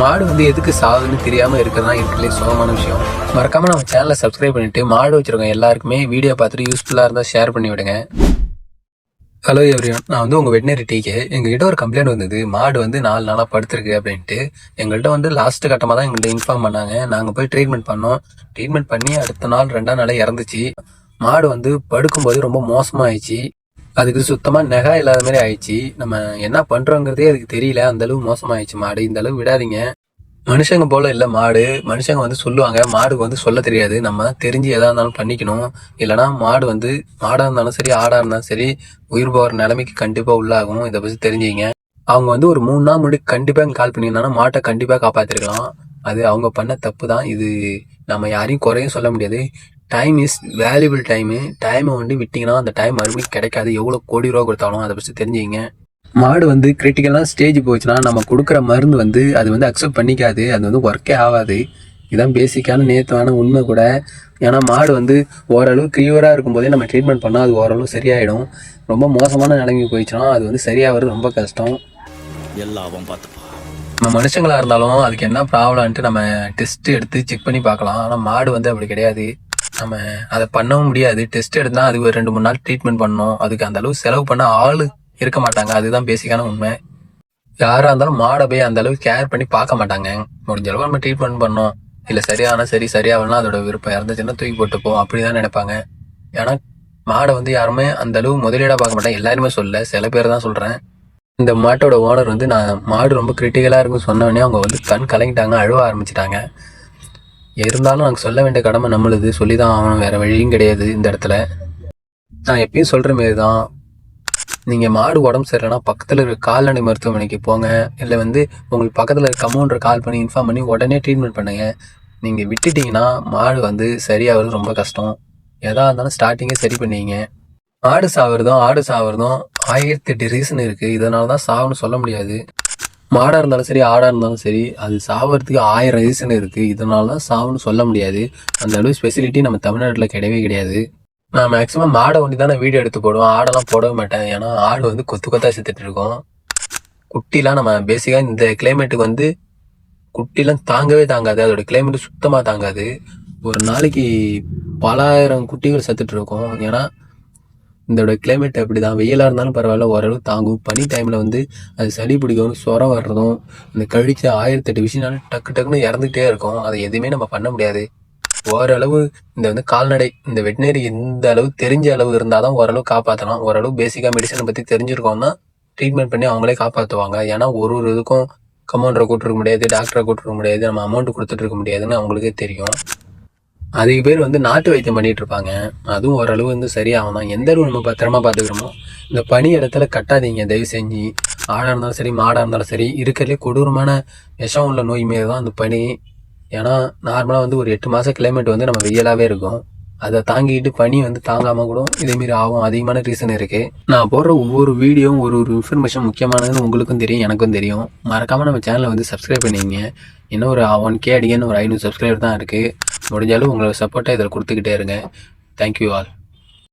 மாடு வந்து எதுக்கு சாகுதுன்னு தெரியாமல் இருக்கிறதா இருக்கிறதுலே சுகமான விஷயம். மறக்காமல் நம்ம சேனலை சப்ஸ்கிரைப் பண்ணிட்டு மாடு வச்சுருக்கோம் எல்லாருக்குமே வீடியோ பார்த்துட்டு யூஸ்ஃபுல்லாக இருந்தால் ஷேர் பண்ணி விடுங்க. ஹலோ எவ்ரியான் நான் வந்து உங்கள் வெட்டினரி டீக்கு எங்ககிட்ட ஒரு கம்ப்ளைண்ட் வந்தது. மாடு வந்து நாலு நாளாக படுத்திருக்கு அப்படின்ட்டு. எங்கள்கிட்ட வந்து லாஸ்ட் கட்டமாக தான் எங்கள்கிட்ட இன்ஃபார்ம் பண்ணாங்க. நாங்கள் போய் ட்ரீட்மெண்ட் பண்ணோம். ட்ரீட்மெண்ட் பண்ணி அடுத்த நாள் ரெண்டாம் நாளே இறந்துச்சு. மாடு வந்து படுக்கும்போது ரொம்ப மோசமாயிடுச்சு. அதுக்கு சுத்தமாக நெகா இல்லாத மாதிரி ஆயிடுச்சு. நம்ம என்ன பண்ணுறோங்கிறதே அதுக்கு தெரியல. அந்த அளவு மோசமாயிடுச்சு மாடு. இந்த அளவு விடாதீங்க. மனுஷங்க போல இல்லை மாடு. மனுஷங்க வந்து சொல்லுவாங்க. மாடுக்கு வந்து சொல்ல தெரியாது. நம்ம தெரிஞ்சு எதா இருந்தாலும் பண்ணிக்கணும். இல்லைனா மாடு வந்து மாடாக இருந்தாலும் சரி ஆடாக இருந்தாலும் சரி உயிர் போகிற நிலைமைக்கு கண்டிப்பாக உள்ளாகும். இதை பற்றி தெரிஞ்சுங்க. அவங்க வந்து ஒரு மூணு நாள் முன்னாடி கண்டிப்பாக கால் பண்ணியிருந்தாங்கன்னா மாட்டை கண்டிப்பாக காப்பாற்றிருக்கலாம் அது அவங்க பண்ண தப்பு தான். இது நம்ம யாரையும் குறையும் சொல்ல முடியாது. டைம் இஸ் வேல்யூபிள் டைமு டைமை வந்து விட்டிங்கன்னா அந்த டைம் மறுபடியும் கிடைக்காது. எவ்வளோ கோடி ரூபா கொடுத்தாலும் அதை பற்றி தெரிஞ்சுங்க மாடு வந்து கிரிட்டிக்கலான ஸ்டேஜ் போச்சுன்னா நம்ம கொடுக்குற மருந்து வந்து அது வந்து அக்செப்ட் பண்ணிக்காது. அது வந்து ஒர்க்கே ஆகாது. இதான் பேசிக்கான நேத்துவான உண்மை கூட. ஏன்னா மாடு வந்து ஓரளவு கியூராக இருக்கும்போதே நம்ம ட்ரீட்மெண்ட் பண்ணால் அது ஓரளவு சரியாயிடும். ரொம்ப மோசமான நிலைமைக்கு போயிடுச்சுன்னா அது வந்து சரியாகிறது ரொம்ப கஷ்டம். எல்லாம் அவன் பார்த்துப்பா நம்ம மனுஷங்களா இருந்தாலும் அதுக்கு என்ன ப்ராப்ளம்ன்ட்டு நம்ம டெஸ்ட் எடுத்து செக் பண்ணி பார்க்கலாம். ஆனால் மாடு வந்து அப்படி கிடையாது. நம்ம அதை பண்ணவும் முடியாது. டெஸ்ட் எடுத்தா அதுக்கு ஒரு ரெண்டு மூணு நாள் ட்ரீட்மெண்ட் பண்ணணும். அதுக்கு அந்த அளவு செலவு பண்ண ஆள் இருக்க மாட்டாங்க. அதுதான் பேசிக்கான உண்மை. யாரா இருந்தாலும் மாடை போய் அந்த அளவு கேர் பண்ணி பார்க்க மாட்டாங்க. முடிஞ்ச அளவு நம்ம ட்ரீட்மெண்ட் பண்ணோம். இல்லை சரியானா சரி சரியாகலாம் அதோட விருப்பம் இறந்துச்சுன்னா தூக்கி போட்டுப்போம் அப்படிதான் நினைப்பாங்க. ஏன்னா மாடை வந்து யாருமே அந்த அளவு முதலீடாக பார்க்க மாட்டாங்க. எல்லாருமே சொல்ல சில பேர் தான் சொல்றேன். இந்த மாட்டோட ஓனர் வந்து நான் மாடு ரொம்ப கிரிட்டிக்கலாக இருக்குன்னு சொன்னோடனே அவங்க வந்து கண் கலங்கிட்டாங்க அழுவ ஆரம்பிச்சிட்டாங்க. இருந்தாலும் நாங்கள் சொல்ல வேண்டிய கடமை நம்மளுது. சொல்லி தான் ஆகணும். வேறு வழியும் கிடையாது இந்த இடத்துல. நான் எப்பயும் சொல்கிற மாரி தான் நீங்கள் மாடு உடம்பு சரியில்லைனா பக்கத்தில் இருக்க கால்நடை மருத்துவமனைக்கு போங்க. இல்லை வந்து உங்களுக்கு பக்கத்தில் இருக்க கமௌண்டர் கால் பண்ணி இன்ஃபார்ம் பண்ணி உடனே ட்ரீட்மெண்ட் பண்ணுங்க. நீங்கள் விட்டுட்டீங்கன்னா மாடு வந்து சரியாகிறது ரொம்ப கஷ்டம். எதா இருந்தாலும் ஸ்டார்டிங்கே சரி பண்ணுவீங்க ஆடு சாகுறதும் ஆடு சாகுறதும் ஆயிரத்தி எட்டு ரீசன் இருக்குது இதனால தான் சாவுன்னு சொல்ல முடியாது. மாடாக இருந்தாலும் சரி ஆடாக இருந்தாலும் சரி அது சாவறதுக்கு ஆயிரம் ரீசன் இருக்குது இதனால தான் சாவுன்னு சொல்ல முடியாது. அந்த அளவு ஸ்பெசிலிட்டி நம்ம தமிழ்நாட்டில் கிடையவே கிடையாது. நான் மேக்ஸிமம் மாடை ஒண்டி தான் நான் வீடியோ எடுத்து போடுவேன். ஆடெல்லாம் போடவே மாட்டேன். ஏன்னா ஆடு வந்து கொத்து கொத்தாக செத்துட்டு இருக்கோம். குட்டிலாம் நம்ம பேசிக்காக இந்த கிளைமேட்டுக்கு வந்து குட்டிலாம் தாங்கவே தாங்காது. அதோட கிளைமேட் சுத்தமாக தாங்காது. ஒரு நாளைக்கு பலாயிரம் குட்டிகள் செத்துட்டு இருக்கோம். ஏன்னா இதோட கிளைமேட் அப்படி தான் வெயிலாக இருந்தாலும் பரவாயில்ல ஓரளவு தாங்கும். பனி டைமில் வந்து அது சளி பிடிக்கும் சொரம் வர்றதும் இந்த கழிச்ச ஆயிரத்தெட்டு விஷயம்னாலும் டக்கு டக்குன்னு இறந்துகிட்டே இருக்கும். அதை எதுவுமே நம்ம பண்ண முடியாது. ஓரளவு இந்த வந்து கால்நடை இந்த வெட்டினரி எந்த அளவு தெரிஞ்ச அளவு இருந்தால் தான் ஓரளவு காப்பாற்றலாம் ஓரளவு பேசிக்காக மெடிசனை பற்றி தெரிஞ்சிருக்கோம்னா ட்ரீட்மெண்ட் பண்ணி அவங்களே காப்பாற்றுவாங்க ஏன்னா ஒரு ஒரு இதுக்கும் கமௌண்டரை கூட்டிருக்க முடியாது டாக்டரை கூட்டிருக்க முடியாது நம்ம அமௌண்ட் கொடுத்துட்டு இருக்க முடியாதுன்னு அவங்களுக்கே தெரியும். அதிக பேர் வந்து நாட்டு வைத்தியம் பண்ணிகிட்ருப்பாங்க இருப்பாங்க. அதுவும் ஓரளவு வந்து சரியாகும் தான். எந்த அளவு நம்ம பத்திரமா பார்த்துக்கிறோமோ இந்த பனி இடத்துல கட்டாதீங்க. தயவு செஞ்சு ஆடாக இருந்தாலும் சரி மாடாக இருந்தாலும் சரி இருக்கிறதுலே கொடூரமான விஷம் உள்ள நோய் மாரி தான் அந்த பனி. ஏன்னா நார்மலாக வந்து ஒரு எட்டு மாதம் கிளைமேட் வந்து நம்ம வெயிலாகவே இருக்கும். அதை தாங்கிட்டு பனி வந்து தாங்காமல் கூட இதேமாரி ஆகும். அதிகமான ரீசன் இருக்குது நான் போடுற ஒவ்வொரு வீடியோவும் ஒரு ஒரு இன்ஃபர்மேஷன் முக்கியமானதுன்னு உங்களுக்கும் தெரியும் எனக்கும் தெரியும். மறக்காமல் நம்ம சேனலை வந்து சப்ஸ்கிரைப் பண்ணிங்க இன்னும் ஒரு ஒன் கே அடிக்கன்னு ஒரு ஐநூறு சப்ஸ்கிரைபர் தான் இருக்குது முடிஞ்சாலும் உங்களோட சப்போர்ட்டை இதில் கொடுத்துக்கிட்டே இருங்க. Thank you all